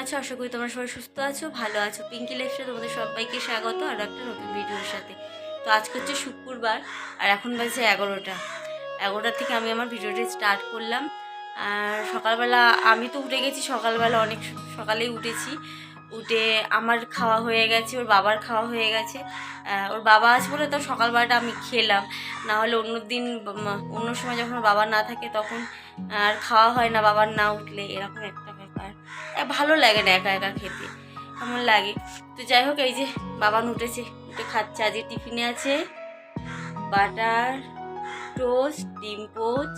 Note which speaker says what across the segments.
Speaker 1: আছো? আশা করি তোমরা সবাই সুস্থ আছো, ভালো আছো। পিঙ্কি লাইফে তোমাদের সবাইকে স্বাগত আর একটা নতুন ভিডিওর সাথে। তো আজকে হচ্ছে শুক্রবার আর এখন বাজে এগারোটা। এগারোটা থেকে আমি আমার ভিডিওটি স্টার্ট করলাম। আর সকালবেলা আমি তো উঠে গেছি, সকালবেলা অনেক সকালেই উঠেছি। উঠে আমার খাওয়া হয়ে গেছে, ওর বাবার খাওয়া হয়ে গেছে। ওর বাবা আছে বলে তো সকালবেলাটা আমি খেলাম। না হলে অন্য দিন অন্য সময় যখন বাবা না থাকে তখন আর খাওয়া হয় না, বাবার না উঠলে, এরকম একটা ভালো লাগে না একা একা খেতে। এমন লাগে? তো যাই হোক, এই যে বাবান উঠেছে, উঠে খাচ্ছে। আজকে টিফিনে আছে বাটার, টোস্ট, ডিম পোচ।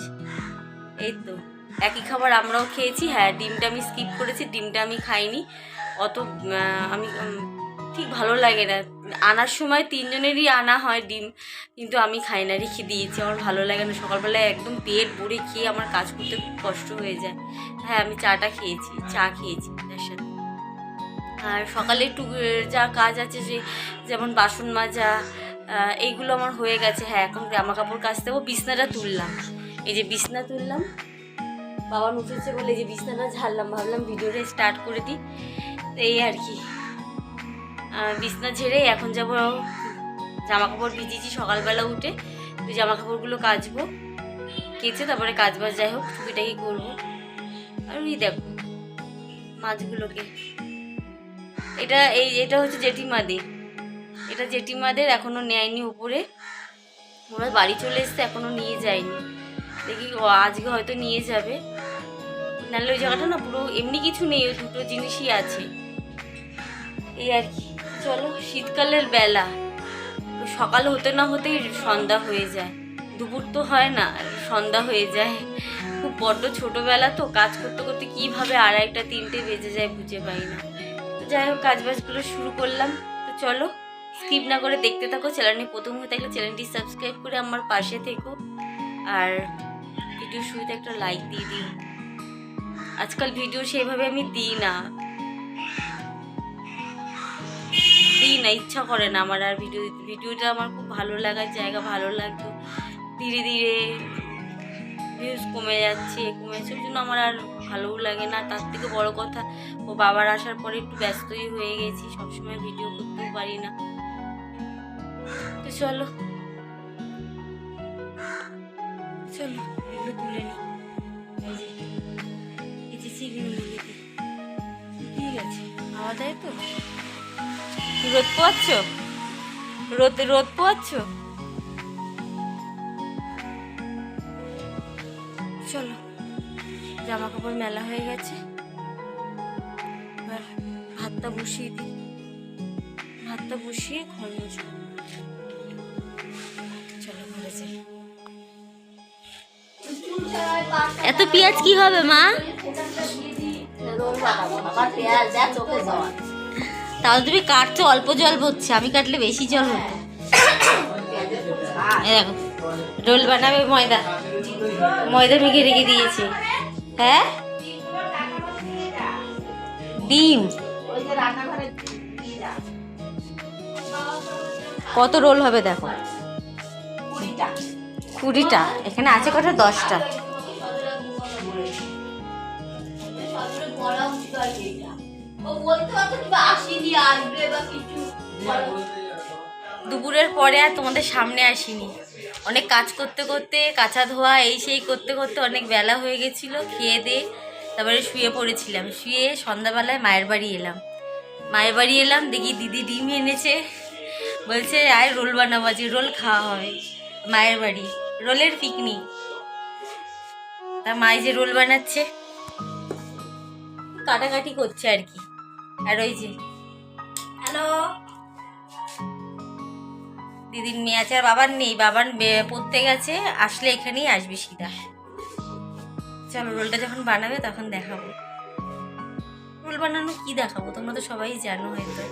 Speaker 1: এই তো, একই খাবার আমরাও খেয়েছি। হ্যাঁ ডিমটা আমি স্কিপ করেছি, ডিমটা আমি খাইনি। অত আমি ঠিক ভালো লাগে না। আনার সময় তিনজনেরই আনা হয় ডিম, কিন্তু আমি খাই না, রেখে দিয়েছি। আমার ভালো লাগে না। সকালবেলায় একদম পেট ভরে খেয়ে আমার কাজ করতে খুব কষ্ট হয়ে যায়। হ্যাঁ আমি চাটা খেয়েছি, চা খেয়েছি তার সাথে। আর সকালে একটু যা কাজ আছে যে, যেমন বাসন মাজা এইগুলো আমার হয়ে গেছে। হ্যাঁ এখন জামা কাপড় কাচতেও বিছনাটা তুললাম। এই যে বিছনা তুললাম, বাবা উঠেছে বলে যে বিছনাটা ঝাড়লাম। ভাবলাম ভিডিওটা স্টার্ট করে দিই। এই আর কি। বিছনা ঝেড়ে এখন যাব জামা কাপড় ভিজিয়েছি সকালবেলা উঠে তো জামা কাপড়গুলো কাচবো, কেচে তারপরে কাজ বাজ যাই হোক, টুকিটাকি করব। আর ওই দেখো, মাছগুলোকে। এটা এই, এটা হচ্ছে জেঠিমাদের। এটা জেঠিমাদের এখনও নেয়নি উপরে। ওরা বাড়ি চলে এসছে, এখনও নিয়ে যায়নি। দেখি আজকে হয়তো নিয়ে যাবে। নাহলে ওই জায়গাটা না পুরো, এমনি কিছু নেই, ওই দুটো জিনিসই আছে। এই আর কি। চলো, শীতকালের বেলা। সকাল হতে না হতেই সন্ধ্যা হয়ে যায়। দুপুর তো হয় না সন্ধ্যা হয়ে যায়। খুব বড্ড ছোটোবেলা তো, কাজ করতে করতে কীভাবে আড়াইটা, তিনটে বেজে যায় বুঝে পাই না। তো যাই হোক কাজ বাজগুলো শুরু করলাম। তো চলো, স্কিপ না করে দেখতে থাকো চ্যানেলটি প্রথম হয়ে থাকলে চ্যানেলটি সাবস্ক্রাইব করে আমার পাশে থেকো। আর ভিডিও শুরুতে একটা লাইক দিয়ে দিই আজকাল ভিডিও সেইভাবে আমি দিই না। না ইচ্ছা করে না আমার আর ভিডিও ভিডিওটা আমার খুব ভালো লাগার জায়গা ভালো লাগতো। ধীরে ধীরে ভিউজ কমে যাচ্ছে কমেছে ওই জন্য আমার আর ভালোও লাগে না। তার থেকে বড় কথা ও বাবার আসার পরে একটু ব্যস্তই হয়ে গেছি সবসময় ভিডিও করতেও পারি না। তো চলো। চলো এগুলো তুলে নিই। এই যে, ঠিক আছে খাওয়া যায় তো? রোদ পোয়াচ্ছ? রোদ রোদ পোয়াচ্ছ? চলো জামা কাপড় মেলা হয়ে গেছে। এবার ভাতটা বসিয়ে দিই। ভাতটা বসিয়ে ঘর মুছবো চলো এত পেঁয়াজ কি হবে, মা? তাহলে তুমি কাটছো অল্প জল হচ্ছে আমি কাটলে বেশি জল হতো এই দেখো রোল বানাবে ময়দা। ময়দা মেখে রেখে দিয়েছে। হ্যাঁ? ডিম। কত রোল হবে দেখো? কুড়িটা। এখানে আছে কটা? দশটা। দুপুরের পরে আর তোমাদের সামনে আসিনি। অনেক কাজ করতে করতে, কাঁচা ধোয়া, এই সেই করতে করতে অনেক বেলা হয়ে গেছিল, খেয়ে দিয়ে তারপরে শুয়ে পড়েছিলাম। শুয়ে সন্ধ্যাবেলায় মায়ের বাড়ি এলাম। মায়ের বাড়ি এলাম, দেখি দিদি ডিম এনেছে। বলছে, আয় রোল বানাবো, আজকে রোল খাওয়া হবে। মায়ের বাড়ি, রোলের পিকনিক তা মাই যে রোল বানাচ্ছে, কাটাকাটি করছে আর কি। আর ওই যে, হ্যালো? দিদির মেয়ে আছে আর বাবার নেই, বাবার পড়তে গেছে, আসলে এখানেই আসবে সিধা চলো রোলটা যখন বানাবে তখন দেখাবো। রোল বানানো কি দেখাবো? তোমরা তো সবাই জানো হয়তো।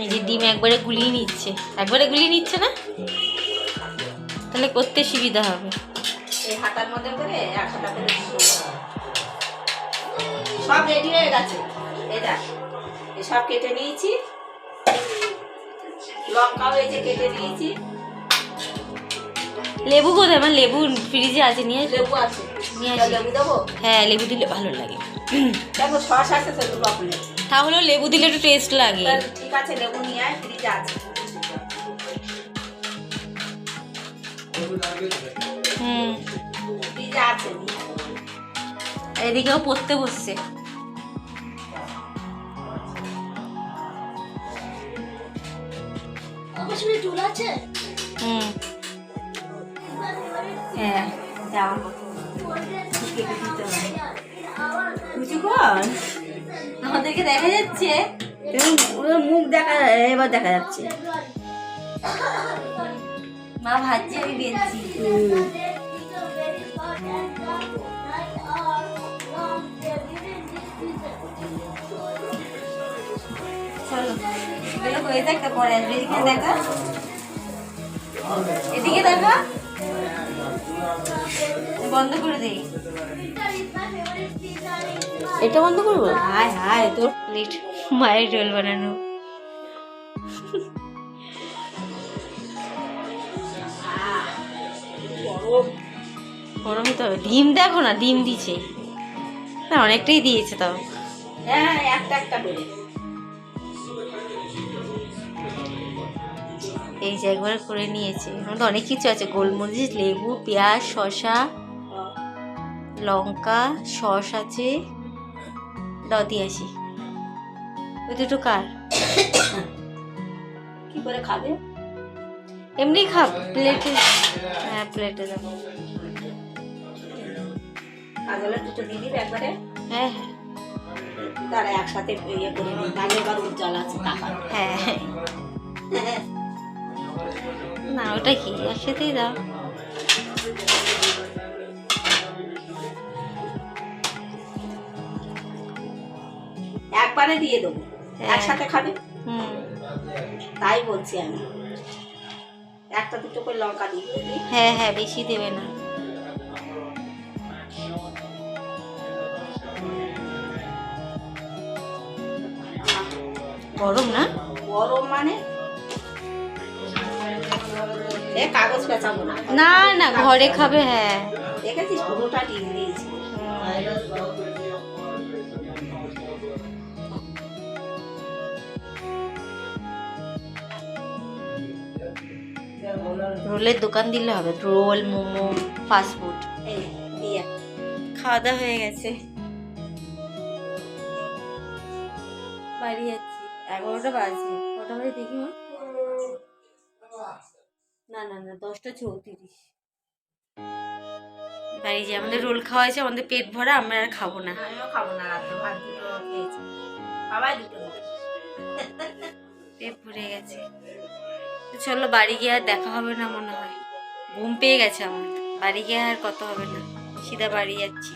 Speaker 1: এই যে ডিম একবারে গুলিয়ে নিচ্ছে। একবারে গুলিয়ে নিচ্ছে না? তাহলে করতে সুবিধা হবে।
Speaker 2: এই হাতার মধ্যে করে এক। সব রেডি হয়ে গেছে। এটা সব কেটে নিয়েছি। লঙ্কাও এই যে কেটে নিয়েছি
Speaker 1: লেবু কোথায়? আমার লেবু ফ্রিজে আছে নিয়ে
Speaker 2: লেবু আছে।
Speaker 1: নিয়ে
Speaker 2: লেবু দেবো?
Speaker 1: হ্যাঁ লেবু দিলে ভালো লাগে।
Speaker 2: দেখো সস আছে তো
Speaker 1: তাহলেও লেবু দিলে একটু টেস্ট লাগে।
Speaker 2: ঠিক আছে লেবু নিয়ে আয় ফ্রিজে আছে।
Speaker 1: হুম।
Speaker 2: ফ্রিজে আছে।
Speaker 1: এদিকেও পড়তে বসছে। হুম।
Speaker 2: হ্যাঁ কর
Speaker 1: আমাদেরকে দেখা যাচ্ছে।
Speaker 2: মুখ দেখা এবার দেখা যাচ্ছে।
Speaker 1: মা ভাজছে আমি বেলছি চলো। এগুলো হয়ে যাক তারপরে আসবে এদিকে দেখা। এদিকে দেখা। বন্ধ করে দেই
Speaker 2: এটা বন্ধ করব?
Speaker 1: হায় হায় তোর প্লেট মায়ের রোল বানানো। গরমই তো ডিম দেখো না ডিম দিছে। না অনেকটাই দিয়েছে তাও।
Speaker 2: হ্যাঁ একটা একটা করে।
Speaker 1: এই যে একবার করে নিয়েছে। মধ্যে অনেক কিছু আছে। গোলমরিচ লেবু পেঁয়াজ শসা লঙ্কা সস আছে। দাও দিয়ে আসি। ওই দুটো কার?
Speaker 2: কি করে খাবে?
Speaker 1: এমনি খাব প্লেটে। হ্যাঁ প্লেটে দেবো
Speaker 2: দুটো দিয়ে দিবে একবারে?
Speaker 1: হ্যাঁ হ্যাঁ।
Speaker 2: তারা একসাথে ইয়ে করে নিই। তাহলে এবার উজ্জ্বল আছে টাকা।
Speaker 1: হ্যাঁ হ্যাঁ। না ওটা কি? একসাথেই দাও।
Speaker 2: একবারে দিয়ে দেবো।
Speaker 1: হ্যাঁ।
Speaker 2: একসাথে খাবে?
Speaker 1: হুম।
Speaker 2: তাই বলছি আমি। একটা দুটো করে লঙ্কা দিয়ে দিবি।
Speaker 1: হ্যাঁ হ্যাঁ বেশি দেবে না। গরম না?
Speaker 2: গরম মানে? না।
Speaker 1: না ঘরে খাবে হ্যাঁ।
Speaker 2: দেখেছিস পুরোটা দিয়ে দিয়েছি।
Speaker 1: রোলের দোকান দিলে হবে রোল মোমো ফাস্টফুড খাওয়া দাওয়া হয়ে গেছে। বাড়ি যাচ্ছি। এগারোটা বাজে। কটা বাজে দেখি মা? না না না দশটা চৌত্রিশ। বাড়ি যে আমাদের রোল খাওয়া হয়েছে আমাদের পেট ভরা আমরা আর খাব না।
Speaker 2: আমিও খাব না রাত্রে ভাত দুটো খেয়েছি। দুটো।
Speaker 1: পেট ভরে গেছে। চলো বাড়ি গিয়ে আর দেখা হবে না মনে হয়। ঘুম পেয়ে গেছে আমার। বাড়ি গিয়ে আর কত হবে না। সিধা বাড়ি যাচ্ছি।